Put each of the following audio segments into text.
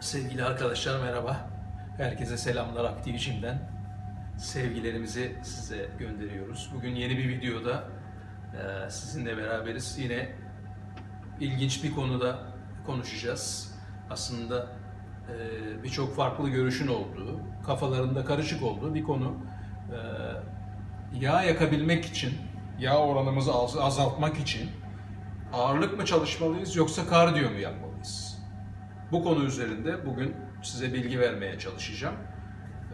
Sevgili arkadaşlar merhaba. Herkese selamlar Aktivicim'den. Sevgilerimizi size gönderiyoruz. Bugün yeni bir videoda e, sizinle beraberiz. Yine ilginç bir konuda konuşacağız. Aslında e, birçok farklı görüşün olduğu, kafalarında karışık olduğu bir konu. E, yağ yakabilmek için, yağ oranımızı az- azaltmak için ağırlık mı çalışmalıyız yoksa kardiyo mu yapmalıyız? Bu konu üzerinde bugün size bilgi vermeye çalışacağım.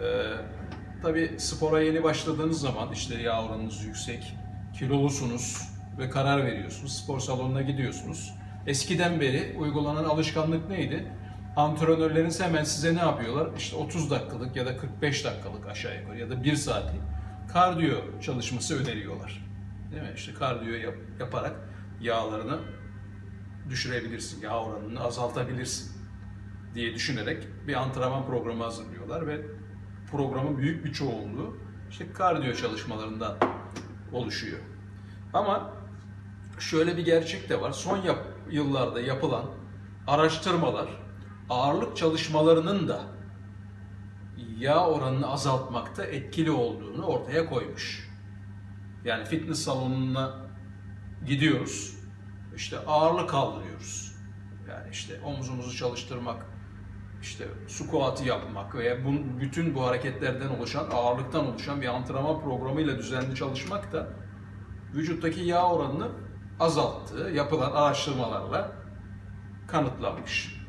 Ee, tabii spora yeni başladığınız zaman işte yağ oranınız yüksek, kilolusunuz ve karar veriyorsunuz. Spor salonuna gidiyorsunuz. Eskiden beri uygulanan alışkanlık neydi? Antrenörleriniz hemen size ne yapıyorlar? İşte 30 dakikalık ya da 45 dakikalık aşağı yukarı ya da 1 saatlik kardiyo çalışması öneriyorlar. Değil mi? İşte kardiyo yap- yaparak yağlarını düşürebilirsin, yağ oranını azaltabilirsin diye düşünerek bir antrenman programı hazırlıyorlar ve programın büyük bir çoğunluğu işte kardiyo çalışmalarından oluşuyor. Ama şöyle bir gerçek de var. Son yap- yıllarda yapılan araştırmalar ağırlık çalışmalarının da yağ oranını azaltmakta etkili olduğunu ortaya koymuş. Yani fitness salonuna gidiyoruz. İşte ağırlık kaldırıyoruz. Yani işte omzumuzu çalıştırmak, işte squat'ı yapmak veya bu, bütün bu hareketlerden oluşan, ağırlıktan oluşan bir antrenman programıyla düzenli çalışmak da vücuttaki yağ oranını azalttığı yapılan araştırmalarla kanıtlanmış.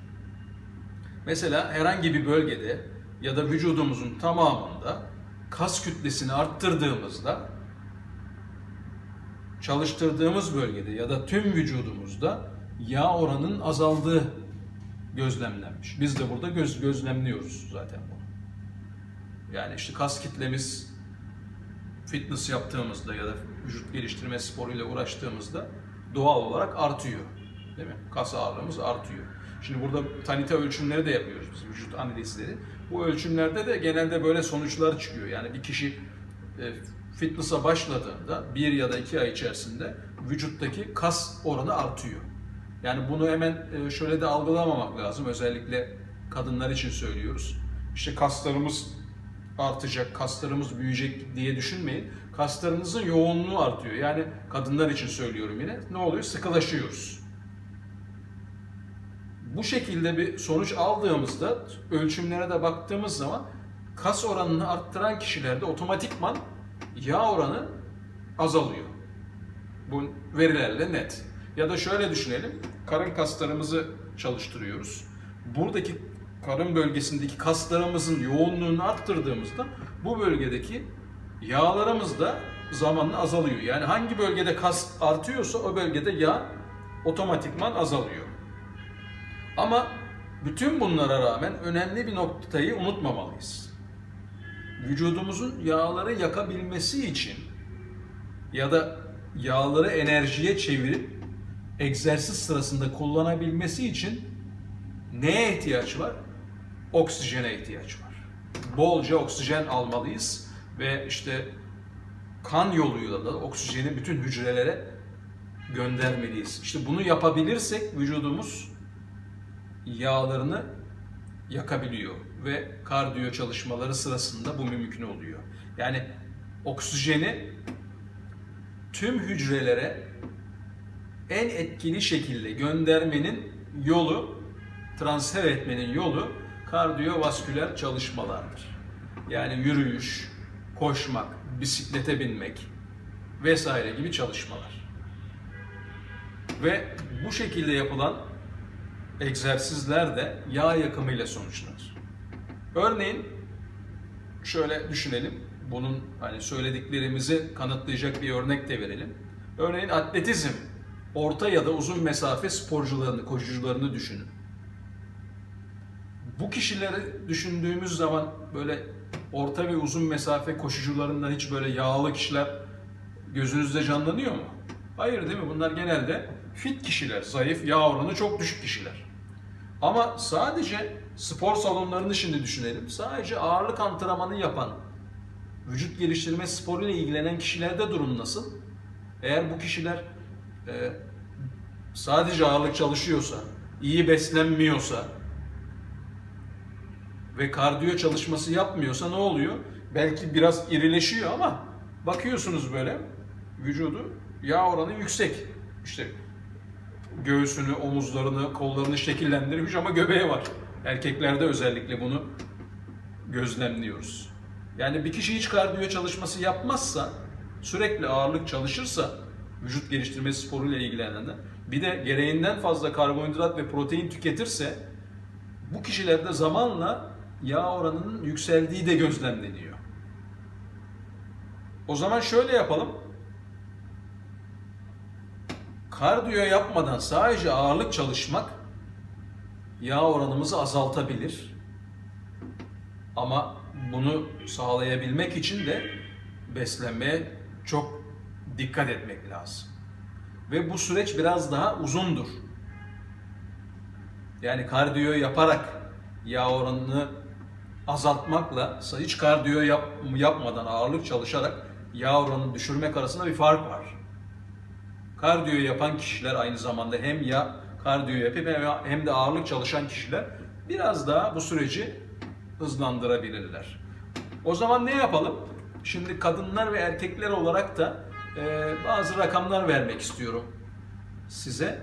Mesela herhangi bir bölgede ya da vücudumuzun tamamında kas kütlesini arttırdığımızda çalıştırdığımız bölgede ya da tüm vücudumuzda yağ oranının azaldığı gözlemlenmiş. Biz de burada göz, gözlemliyoruz zaten bunu. Yani işte kas kitlemiz fitness yaptığımızda ya da vücut geliştirme sporuyla uğraştığımızda doğal olarak artıyor. Değil mi? Kas ağırlığımız artıyor. Şimdi burada tanite ölçümleri de yapıyoruz biz vücut analizleri. Bu ölçümlerde de genelde böyle sonuçlar çıkıyor. Yani bir kişi e, fitness'a başladığında bir ya da iki ay içerisinde vücuttaki kas oranı artıyor. Yani bunu hemen e, şöyle de algılamamak lazım. Özellikle kadınlar için söylüyoruz. İşte kaslarımız artacak, kaslarımız büyüyecek diye düşünmeyin. Kaslarınızın yoğunluğu artıyor. Yani kadınlar için söylüyorum yine. Ne oluyor? Sıkılaşıyoruz. Bu şekilde bir sonuç aldığımızda ölçümlere de baktığımız zaman kas oranını arttıran kişilerde otomatikman yağ oranı azalıyor. Bu verilerle net. Ya da şöyle düşünelim. Karın kaslarımızı çalıştırıyoruz. Buradaki karın bölgesindeki kaslarımızın yoğunluğunu arttırdığımızda bu bölgedeki yağlarımız da zamanla azalıyor. Yani hangi bölgede kas artıyorsa o bölgede yağ otomatikman azalıyor. Ama bütün bunlara rağmen önemli bir noktayı unutmamalıyız. Vücudumuzun yağları yakabilmesi için ya da yağları enerjiye çevirip egzersiz sırasında kullanabilmesi için neye ihtiyaç var? Oksijene ihtiyaç var. Bolca oksijen almalıyız ve işte kan yoluyla da oksijeni bütün hücrelere göndermeliyiz. İşte bunu yapabilirsek vücudumuz yağlarını yakabiliyor ve kardiyo çalışmaları sırasında bu mümkün oluyor. Yani oksijeni tüm hücrelere en etkili şekilde göndermenin yolu, transfer etmenin yolu kardiyovasküler çalışmalardır. Yani yürüyüş, koşmak, bisiklete binmek vesaire gibi çalışmalar. Ve bu şekilde yapılan egzersizler de yağ yakımıyla sonuçlanır. Örneğin şöyle düşünelim. Bunun hani söylediklerimizi kanıtlayacak bir örnek de verelim. Örneğin atletizm, orta ya da uzun mesafe sporcularını, koşucularını düşünün. Bu kişileri düşündüğümüz zaman böyle orta ve uzun mesafe koşucularından hiç böyle yağlı kişiler gözünüzde canlanıyor mu? Hayır değil mi? Bunlar genelde fit kişiler, zayıf, yağ oranı çok düşük kişiler. Ama sadece spor salonlarını şimdi düşünelim. Sadece ağırlık antrenmanı yapan, vücut geliştirme sporuyla ilgilenen kişilerde durum nasıl? Eğer bu kişiler e, sadece ağırlık çalışıyorsa, iyi beslenmiyorsa, ve kardiyo çalışması yapmıyorsa ne oluyor? Belki biraz irileşiyor ama bakıyorsunuz böyle vücudu yağ oranı yüksek. İşte göğsünü, omuzlarını, kollarını şekillendirmiş ama göbeği var. Erkeklerde özellikle bunu gözlemliyoruz. Yani bir kişi hiç kardiyo çalışması yapmazsa, sürekli ağırlık çalışırsa, vücut geliştirme sporuyla ilgilenenler, bir de gereğinden fazla karbonhidrat ve protein tüketirse, bu kişilerde zamanla yağ oranının yükseldiği de gözlemleniyor. O zaman şöyle yapalım. Kardiyo yapmadan sadece ağırlık çalışmak yağ oranımızı azaltabilir. Ama bunu sağlayabilmek için de beslenmeye çok dikkat etmek lazım. Ve bu süreç biraz daha uzundur. Yani kardiyo yaparak yağ oranını azaltmakla hiç kardiyo yap, yapmadan ağırlık çalışarak yağ oranını düşürmek arasında bir fark var. Kardiyo yapan kişiler aynı zamanda hem ya kardiyo yapıp hem- de ağırlık çalışan kişiler biraz daha bu süreci hızlandırabilirler. O zaman ne yapalım? Şimdi kadınlar ve erkekler olarak da e, bazı rakamlar vermek istiyorum size.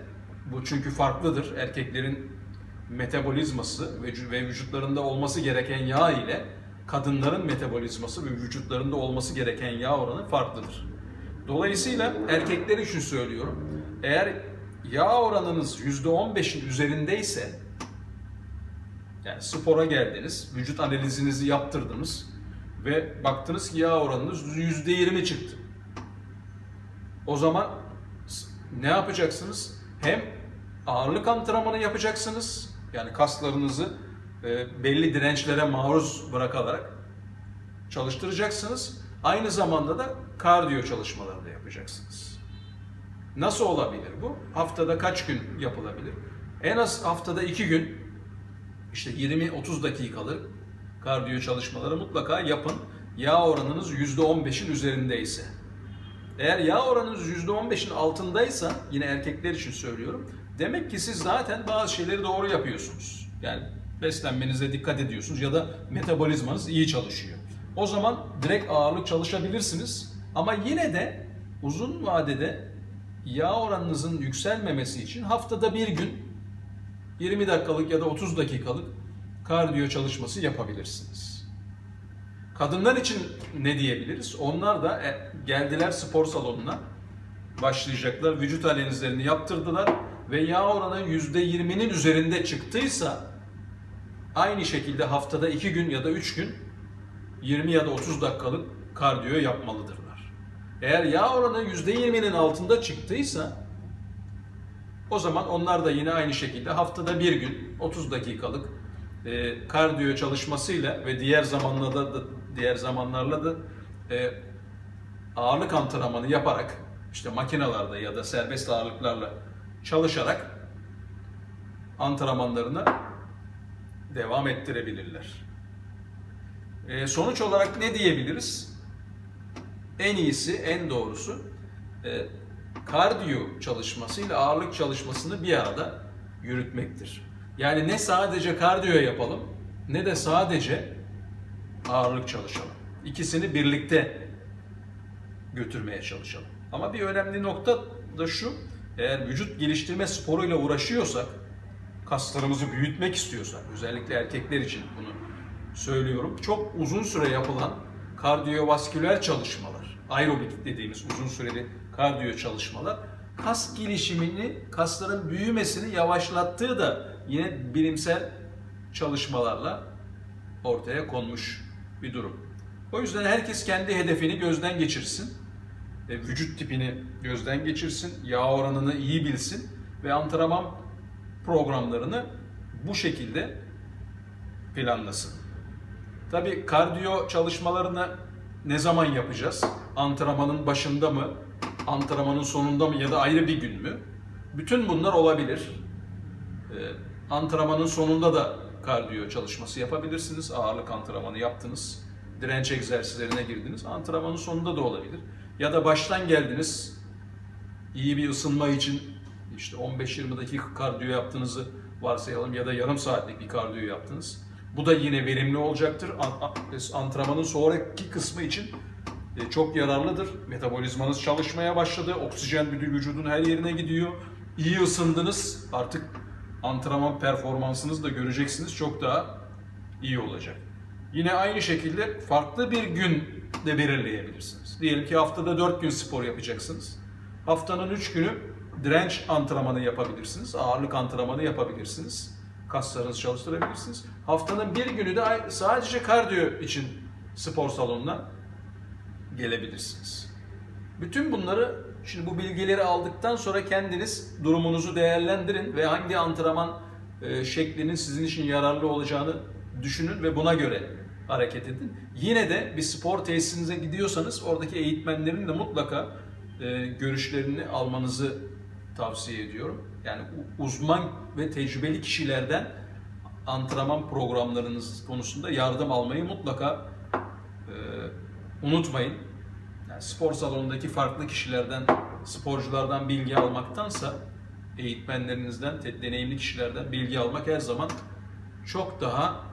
Bu çünkü farklıdır. Erkeklerin metabolizması ve vücu- ve vücutlarında olması gereken yağ ile kadınların metabolizması ve vücutlarında olması gereken yağ oranı farklıdır. Dolayısıyla erkekler için söylüyorum. Eğer yağ oranınız %15'in üzerindeyse yani spora geldiniz, vücut analizinizi yaptırdınız ve baktınız ki yağ oranınız %20 çıktı. O zaman ne yapacaksınız? Hem ağırlık antrenmanı yapacaksınız. Yani kaslarınızı e, belli dirençlere maruz bırakarak çalıştıracaksınız. Aynı zamanda da kardiyo çalışmaları da yapacaksınız. Nasıl olabilir bu? Haftada kaç gün yapılabilir? En az haftada iki gün işte 20-30 dakikalık kardiyo çalışmaları mutlaka yapın. Yağ oranınız %15'in üzerindeyse. Eğer yağ oranınız %15'in altındaysa, yine erkekler için söylüyorum, demek ki siz zaten bazı şeyleri doğru yapıyorsunuz. Yani beslenmenize dikkat ediyorsunuz ya da metabolizmanız iyi çalışıyor. O zaman direkt ağırlık çalışabilirsiniz ama yine de uzun vadede yağ oranınızın yükselmemesi için haftada bir gün 20 dakikalık ya da 30 dakikalık kardiyo çalışması yapabilirsiniz. Kadınlar için ne diyebiliriz? Onlar da e, geldiler spor salonuna başlayacaklar. Vücut analizlerini yaptırdılar ve yağ oranı %20'nin üzerinde çıktıysa aynı şekilde haftada 2 gün ya da 3 gün 20 ya da 30 dakikalık kardiyo yapmalıdırlar. Eğer yağ oranı %20'nin altında çıktıysa o zaman onlar da yine aynı şekilde haftada bir gün 30 dakikalık e, kardiyo çalışmasıyla ve diğer zamanlarda da diğer zamanlarla da e, ağırlık antrenmanı yaparak işte makinalarda ya da serbest ağırlıklarla çalışarak antrenmanlarına devam ettirebilirler. E, sonuç olarak ne diyebiliriz? En iyisi, en doğrusu e, kardiyo çalışmasıyla ağırlık çalışmasını bir arada yürütmektir. Yani ne sadece kardiyo yapalım ne de sadece ağırlık çalışalım. İkisini birlikte götürmeye çalışalım. Ama bir önemli nokta da şu, eğer vücut geliştirme sporuyla uğraşıyorsak, kaslarımızı büyütmek istiyorsak, özellikle erkekler için bunu söylüyorum, çok uzun süre yapılan kardiyovasküler çalışmalar, aerobik dediğimiz uzun süreli kardiyo çalışmalar, kas gelişimini, kasların büyümesini yavaşlattığı da yine bilimsel çalışmalarla ortaya konmuş bir durum. O yüzden herkes kendi hedefini gözden geçirsin. E, vücut tipini gözden geçirsin, yağ oranını iyi bilsin ve antrenman programlarını bu şekilde planlasın. Tabii kardiyo çalışmalarını ne zaman yapacağız? Antrenmanın başında mı? Antrenmanın sonunda mı ya da ayrı bir gün mü? Bütün bunlar olabilir. Ee, antrenmanın sonunda da kardiyo çalışması yapabilirsiniz. Ağırlık antrenmanı yaptınız. Direnç egzersizlerine girdiniz. Antrenmanın sonunda da olabilir. Ya da baştan geldiniz. iyi bir ısınma için işte 15-20 dakika kardiyo yaptığınızı varsayalım ya da yarım saatlik bir kardiyo yaptınız. Bu da yine verimli olacaktır. Antrenmanın sonraki kısmı için e, çok yararlıdır. Metabolizmanız çalışmaya başladı. Oksijen vücudun her yerine gidiyor. İyi ısındınız. Artık antrenman performansınızı da göreceksiniz. Çok daha iyi olacak. Yine aynı şekilde farklı bir gün de belirleyebilirsiniz. Diyelim ki haftada 4 gün spor yapacaksınız. Haftanın 3 günü direnç antrenmanı yapabilirsiniz. Ağırlık antrenmanı yapabilirsiniz. Kaslarınızı çalıştırabilirsiniz. Haftanın bir günü de sadece kardiyo için spor salonuna gelebilirsiniz. Bütün bunları şimdi bu bilgileri aldıktan sonra kendiniz durumunuzu değerlendirin ve hangi antrenman e, şeklinin sizin için yararlı olacağını düşünün ve buna göre hareket edin. Yine de bir spor tesisinize gidiyorsanız oradaki eğitmenlerin de mutlaka e, görüşlerini almanızı tavsiye ediyorum. Yani uzman ve tecrübeli kişilerden antrenman programlarınız konusunda yardım almayı mutlaka e, unutmayın. Spor salonundaki farklı kişilerden, sporculardan bilgi almaktansa eğitmenlerinizden, deneyimli kişilerden bilgi almak her zaman çok daha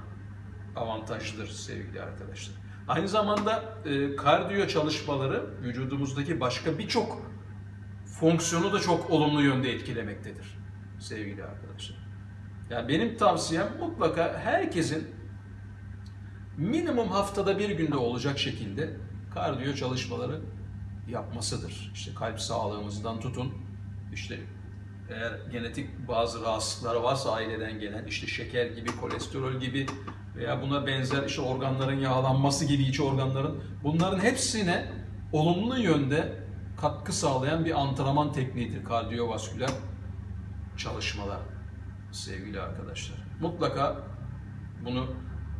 avantajlıdır sevgili arkadaşlar. Aynı zamanda e, kardiyo çalışmaları vücudumuzdaki başka birçok fonksiyonu da çok olumlu yönde etkilemektedir sevgili arkadaşlar. Yani benim tavsiyem mutlaka herkesin minimum haftada bir günde olacak şekilde kardiyo çalışmaları yapmasıdır. İşte kalp sağlığımızdan tutun, işte eğer genetik bazı rahatsızlıklar varsa aileden gelen, işte şeker gibi, kolesterol gibi veya buna benzer işte organların yağlanması gibi iç organların bunların hepsine olumlu yönde katkı sağlayan bir antrenman tekniğidir kardiyovasküler çalışmalar sevgili arkadaşlar. Mutlaka bunu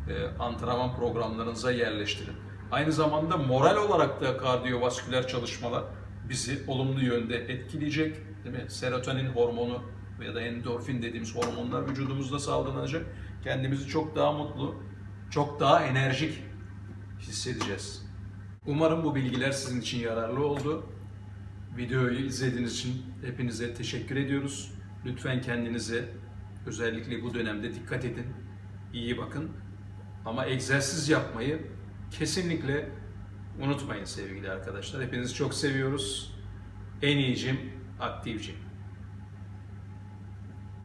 e, antrenman programlarınıza yerleştirin. Aynı zamanda moral olarak da kardiyovasküler çalışmalar bizi olumlu yönde etkileyecek. Değil mi? Serotonin hormonu ya da endorfin dediğimiz hormonlar vücudumuzda salgılanacak. Kendimizi çok daha mutlu, çok daha enerjik hissedeceğiz. Umarım bu bilgiler sizin için yararlı oldu. Videoyu izlediğiniz için hepinize teşekkür ediyoruz. Lütfen kendinize özellikle bu dönemde dikkat edin. İyi bakın. Ama egzersiz yapmayı kesinlikle unutmayın sevgili arkadaşlar. Hepinizi çok seviyoruz. En iyicim, aktifcim.